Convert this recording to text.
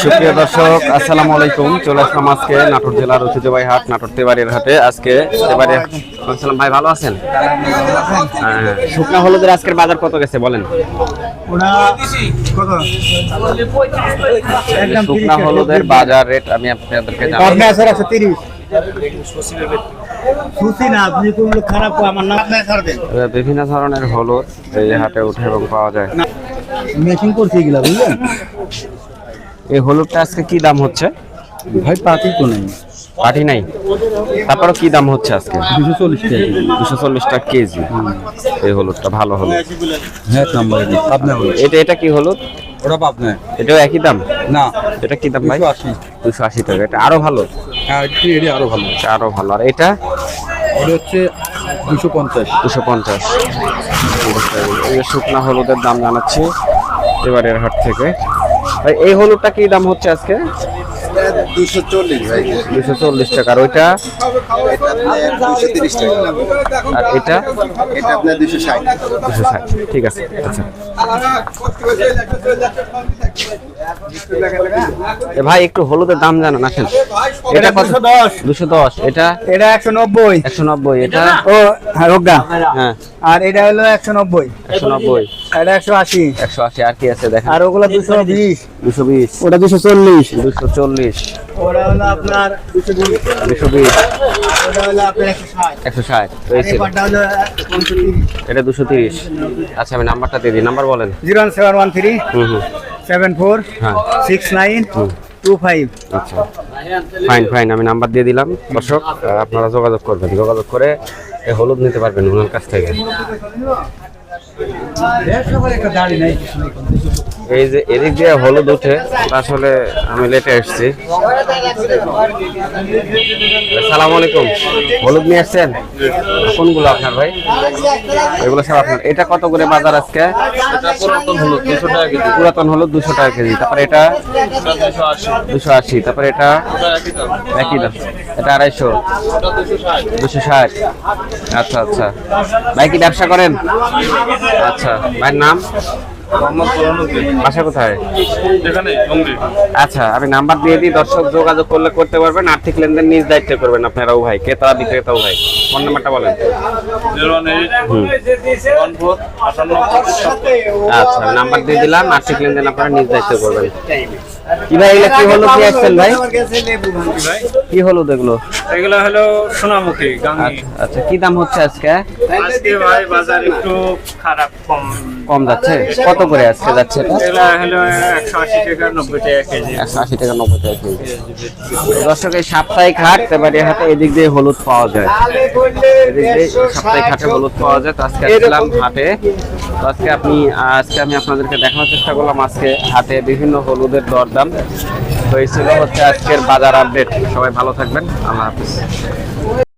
সুপ্রিয় দর্শক আসসালামু আলাইকুম। চলে আসলাম আজকে নাটোর জেলার ঐতিহ্যবাহী হাট নাটোর তেবাড়ির হাটে। আজকে তেবাড়ি আসসালাম ভাই ভালো আছেন? হ্যাঁ, শুকনা হলুদের আজকের বাজার কত গেছে বলেন? শুকনা হলুদের বাজার রেট আমি আপনাদেরকে বিভিন্ন ধরনের হলুদ এই হাটে উঠে এবং পাওয়া যায়। মেশিন করছি এগুলা বুঝলেন? এই হলুদটা আজকে কি দাম হচ্ছে? ভাই পাতি তো নেই। পাটি নাই? তারপরে কি দাম হচ্ছে আজকে? দুশো চল্লিশ টাকা দুশো চল্লিশ টাকা কেজি। এই হলুদটা ভালো হলুদ। হ্যাঁ নাম্বার আপনার এটা এটা কি হলুদ? ওটা আপনার এটাও একই দাম? না। এটা কি দাম ভাই? আশি। দুশো আশি টাকা। এটা আরও ভালো? হ্যাঁ এটি আরও ভালো? এটা আরও ভালো। আর এটা? ওটা হচ্ছে দুশো পঞ্চাশ। দুশো পঞ্চাশ। শুকনা হলুদের দাম জানাচ্ছি। এবারের হাট থেকে। ভাই এই হলুদটা কি দাম হচ্ছে আজকে? দুশো চল্লিশ ভাই। দুশো চল্লিশ টাকা। আর ওইটা? এটা টাকা। আর এটা? এটা আপনার ঠিক আছে আচ্ছা। ভাই একটু হলুদের দাম জানান আসেন। এটা কত? দশ দুশো। দশ এটা? এটা একশো নব্বই। একশো নব্বই। এটা? ও হ্যাঁ হ্যাঁ। আর এটা হলো একশো নব্বই। একশো নব্বই। এটা একশো আশি। একশো আশি আর কি আছে দেখেন? আর ওগুলো দুশো বিশ। দুশো বিশ। ওটা হলো আপনার হলো আপনার এটা আচ্ছা আমি নাম্বারটা দিয়ে দিই। নাম্বার বলেন। Zero one seven one three hmm hmm. Seven four হ্যাঁ। Six nine two five. আচ্ছা। ফাইন ফাইন আমি নাম্বার দিয়ে দিলাম। দর্শক আপনারা যোগাযোগ করবেন। যোগাযোগ করে এই হলুদ নিতে পারবেন ওনার কাছ থেকে। এই যে এদিক দিয়ে হলুদ উঠে আসলে আমি লেটে এসেছি সালাম আলাইকুম। হলুদ নিয়ে আসছেন? কোনগুলো আপনার ভাই? এগুলো সব আপনার। এটা কত করে বাজার আজকে? পুরাতন হলুদ দুশো টাকা কেজি। তারপরে এটা দুশো আশি। তারপরে এটা একই দাম। এটা আড়াইশো। দুশো ষাট। আচ্ছা আচ্ছা। ভাই কি ব্যবসা করেন? আচ্ছা ভাইয়ের নাম? বাসা কোথায়? আচ্ছা আমি নাম্বার দিয়ে দিই দর্শক যোগাযোগ করলে করতে পারবেন। আর্থিক লেনদেন নিজ দায়িত্বে করবেন আপনারাও ভাই ক্রেতা বিক্রেতাও ভাই ফোন নাম্বারটা বলেন। আচ্ছা নাম্বার দিয়ে দিলাম আর্থিক লেনদেন আপনারা নিজ দায়িত্বে করবেন। কি ভাই এগুলো কি দিয়ে আসছেন ভাই? কি হলুদ এগুলো এগুলো হলো সোনামুখী আচ্ছা, আচ্ছা কি দাম হচ্ছে আজকে? আজকে ভাই বাজার একটু খারাপ কম। কম যাচ্ছে? কত করে আজকে যাচ্ছে? একশো আশি টাকা নব্বই টাকা কেজি। একশো আশি টাকা নব্বই টাকা কেজি। দর্শক এই সাপ্তাহিক হাট তেবাড়ি হাটে এদিক দিয়ে হলুদ পাওয়া যায়। এদিক দিয়ে সাপ্তাহিক হাটে হলুদ পাওয়া যায়। তো আজকে আসলাম হাটে। তো আজকে আপনি আজকে আমি আপনাদেরকে দেখানোর চেষ্টা করলাম আজকে হাটে বিভিন্ন হলুদের দরদাম। তো এই ছিল হচ্ছে আজকের বাজার আপডেট। সবাই ভালো থাকবেন। আল্লাহ হাফিজ।